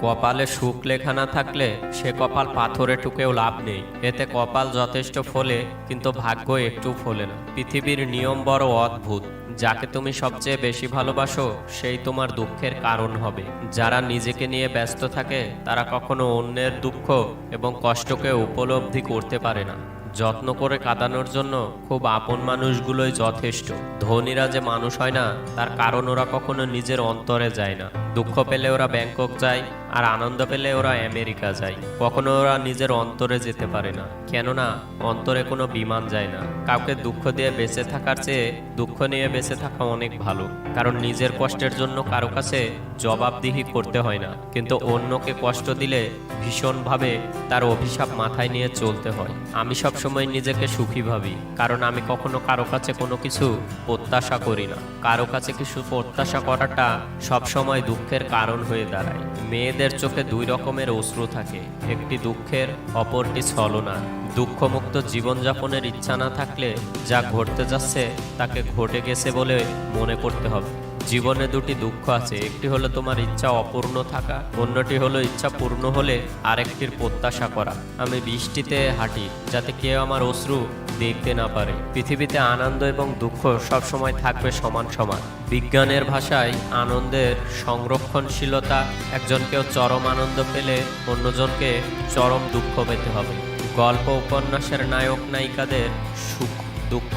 কপালে সুখ লেখা না থাকলে সে কপাল পাথরে টুকেও লাভ নেই। এতে কপাল যথেষ্ট ফলে, কিন্তু ভাগ্য একটু ফলে না। পৃথিবীর নিয়ম বড় অদ্ভুত। যাকে তুমি সবচেয়ে বেশি ভালোবাসো, সেই তোমার দুঃখের কারণ হবে। যারা নিজেকে নিয়ে ব্যস্ত থাকে, তারা কখনো অন্যের দুঃখ এবং কষ্টকে উপলব্ধি করতে পারে না। যত্ন করে কাটানোর জন্য খুব আপন মানুষগুলোই যথেষ্ট। ধনীরা যে মানুষ হয় না, তার কারণ ওরা কখনো নিজের অন্তরে যায় না। দুঃখ পেলে ওরা ব্যাংকক যায় আর আনন্দ পেলে ওরা আমেরিকা যায়। কখনো ওরা নিজের অন্তরে যেতে পারে না। কেননা, অন্তরে কোনো বিমান যায় না। কাউকে দুঃখ দিয়ে বেঁচে থাকার চেয়ে দুঃখ নিয়ে বেঁচে থাকা অনেক ভালো। কারণ নিজের কষ্টের জন্য কারও কাছে জবাবদিহি করতে হয় না। কিন্তু অন্যকে কষ্ট দিলে ভীষণভাবে তার অভিশাপ মাথায় নিয়ে চলতে হয়। আমি সবসময় নিজেকে সুখী ভাবি। কারণ আমি কখনো কারও কাছে কোনো কিছু প্রত্যাশা করি না। কারও কাছে কিছু প্রত্যাশা করাটা সবসময় দুঃখের কারণ হয়ে দাঁড়ায়। মেয়েদের চোখে দুই রকমের অশ্রু থাকে। একটি দুঃখের, অপরটি ছলনার দুঃখমুক্ত জীবনযাপনের ইচ্ছা না থাকলে যা ঘটতে যাচ্ছে তাকে ঘটে গেছে বলে মনে করতে হবে। জীবনে দুটি দুঃখ আছে, একটি হলো তোমার ইচ্ছা অপূর্ণ থাকা, অন্যটি হলো ইচ্ছা পূর্ণ হলে আরেকটির প্রত্যাশা করা। আমি বৃষ্টিতে হাঁটি, যাতে কেউ আমার অশ্রু দেখতে না পারে। পৃথিবীতে আনন্দ এবং দুঃখ সবসময় থাকবে সমান সমান। বিজ্ঞানের ভাষায় আনন্দের সংরক্ষণশীলতা, একজনকেও চরম আনন্দ পেলে অন্যজনকে চরম দুঃখ পেতে হবে। গল্প, উপন্যাসের নায়ক, নায়িকাদের সুখ, দুঃখ,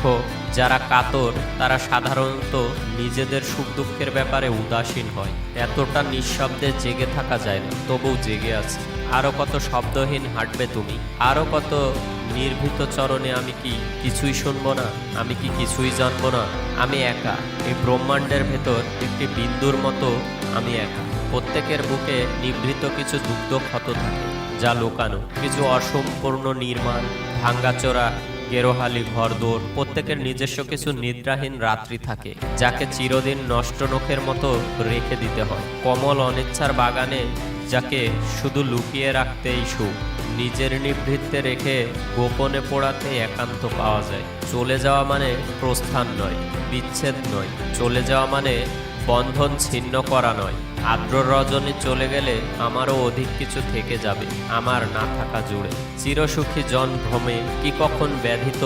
যারা কাতর, তারা সাধারণত নিজেদের সুখ দুঃখের ব্যাপারে উদাসীন হয়। এতটা নিঃশব্দে জেগে থাকা যায় না, তবুও জেগে আছে। আরও কত শব্দহীন হাঁটবে তুমি? আরও কত নির্ভীত চরণে আমি কি কিছুই শুনব না? আমি কি কিছুই জানব না? আমি একা। এই ব্রহ্মাণ্ডের ভেতর একটি বিন্দুর মতো আমি একা। প্রত্যেকের বুকে নিভৃত কিছু দুগ্ধ ক্ষত থাকে, যা লোকানো। কিছু অসম্পূর্ণ নির্মাণ, ভাঙ্গাচোরা, গেরোহালি, ঘরদোর। প্রত্যেকের নিজস্ব কিছু নিদ্রাহীন রাত্রি থাকে, যাকে চিরদিন নষ্ট নখের মতো রেখে দিতে হয়। কমল অনিচ্ছার বাগানে যাকে শুধু লুকিয়ে রাখতেই সুখ। নিজের নিভৃত্তে রেখে গোপনে পোড়াতে একান্ত পাওয়া যায়। চলে যাওয়া মানে প্রস্থান নয়, বিচ্ছেদ নয়। চলে যাওয়া মানে বন্ধন ছিন্ন করা নয়। আর্দ্র রজনী চলে গেলে আমারও অধিক কিছু থেকে যাবে, আমার না থাকা জুড়ে। চিরসুখী জন ভ্রমে কি কখন ব্যাধিত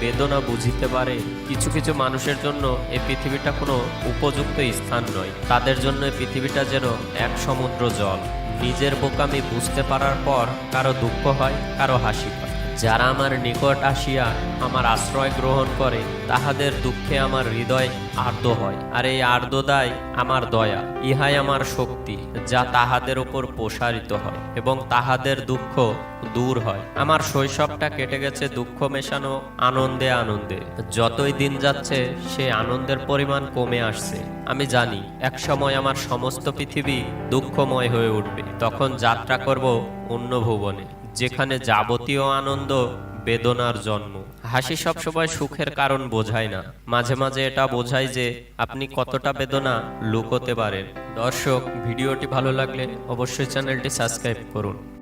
বেদনা বুঝিতে পারে? কিছু কিছু মানুষের জন্য এই পৃথিবীটা কোনো উপযুক্ত স্থান নয়। তাদের জন্য এই পৃথিবীটা যেন এক সমুদ্র জল। নিজের বোকামি বুঝতে পারার পর কারও দুঃখ হয় কারও হাসি পায় যারা আমার নিকট আসিয়া আমার আশ্রয় গ্রহণ করে, তাহাদের দুঃখে আমার হৃদয় আর্দ্র হয়। আর এই আর্দ্রদায় আমার দয়া, ইহাই আমার শক্তি, যা তাহাদের উপর প্রসারিত হয় এবং তাহাদের দুঃখ দূর হয়। আমার শৈশবটা কেটে গেছে দুঃখ মেশানো আনন্দে আনন্দে। যতই দিন যাচ্ছে, সে আনন্দের পরিমাণ কমে আসছে। আমি জানি এক সময় আমার সমস্ত পৃথিবী দুঃখময় হয়ে উঠবে। তখন যাত্রা করব অন্য ভুবনে। যেখানে যাবতীয় আনন্দ, বেদনার জন্ম। হাসি সবসময় সুখের কারণ বোঝায় না। মাঝে মাঝে এটা বোঝায় যে আপনি কতটা বেদনা লুকোতে পারেন। দর্শক, ভিডিওটি ভালো লাগলে অবশ্যই চ্যানেলটি সাবস্ক্রাইব করুন।